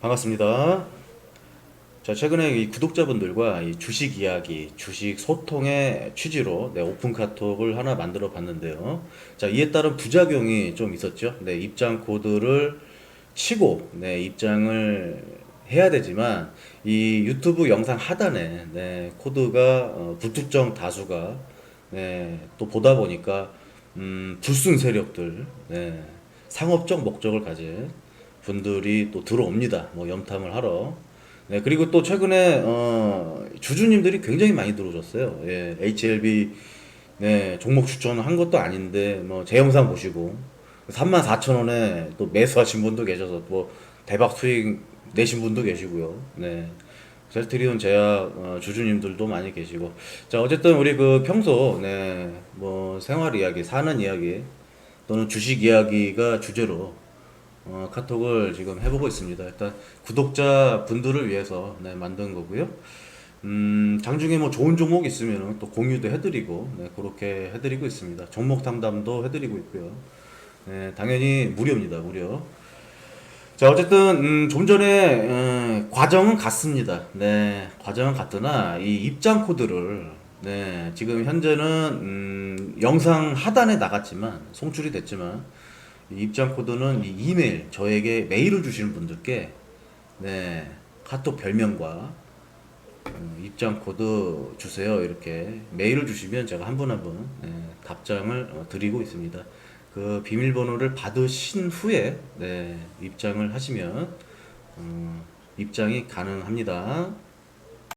반갑습니다. 자, 최근에 이 구독자분들과 이 주식 이야기, 주식 소통의 취지로 네, 오픈 카톡을 하나 만들어 봤는데요. 자, 이에 따른 부작용이 좀 있었죠. 네, 입장 코드를 치고 네, 입장을 해야 되지만 이 유튜브 영상 하단에 네, 코드가 어, 불특정 다수가 네, 또 보다 보니까 음, 불순 세력들 네, 상업적 목적을 가진 분들이 또 들어옵니다. 뭐 염탐을 하러. 네, 그리고 또 최근에 어, 주주님들이 굉장히 많이 들어오셨어요. 예, HLB 네, 종목 추천한 것도 아닌데 뭐 제 영상 보시고 34,000원에 또 매수하신 분도 계셔서 뭐 대박 수익 내신 분도 계시고요. 네. 셀트리온 제약 어, 주주님들도 많이 계시고 자 어쨌든 우리 그 평소 네뭐 생활 이야기 사는 이야기 또는 주식 이야기가 주제로 어, 카톡을 지금 해보고 있습니다. 일단 구독자 분들을 위해서 네, 만든 거고요. 음, 장중에 뭐 좋은 종목 있으면 또 공유도 해드리고 네, 그렇게 해드리고 있습니다. 종목 상담도 해드리고 있고요. 네, 당연히 무료입니다. 무료. 자 어쨌든 음, 좀 전에 음, 과정은 같습니다. 네, 과정은 같으나 이 입장 코드를 네, 지금 현재는 음, 영상 하단에 나갔지만 송출이 됐지만 이 입장 코드는 이 이메일 저에게 메일을 주시는 분들께 네, 카톡 별명과 음, 입장 코드 주세요 이렇게 메일을 주시면 제가 한 분 한분 답장을 어, 드리고 있습니다. 그 비밀번호를 받으신 후에 네, 입장을 하시면 음, 입장이 가능합니다.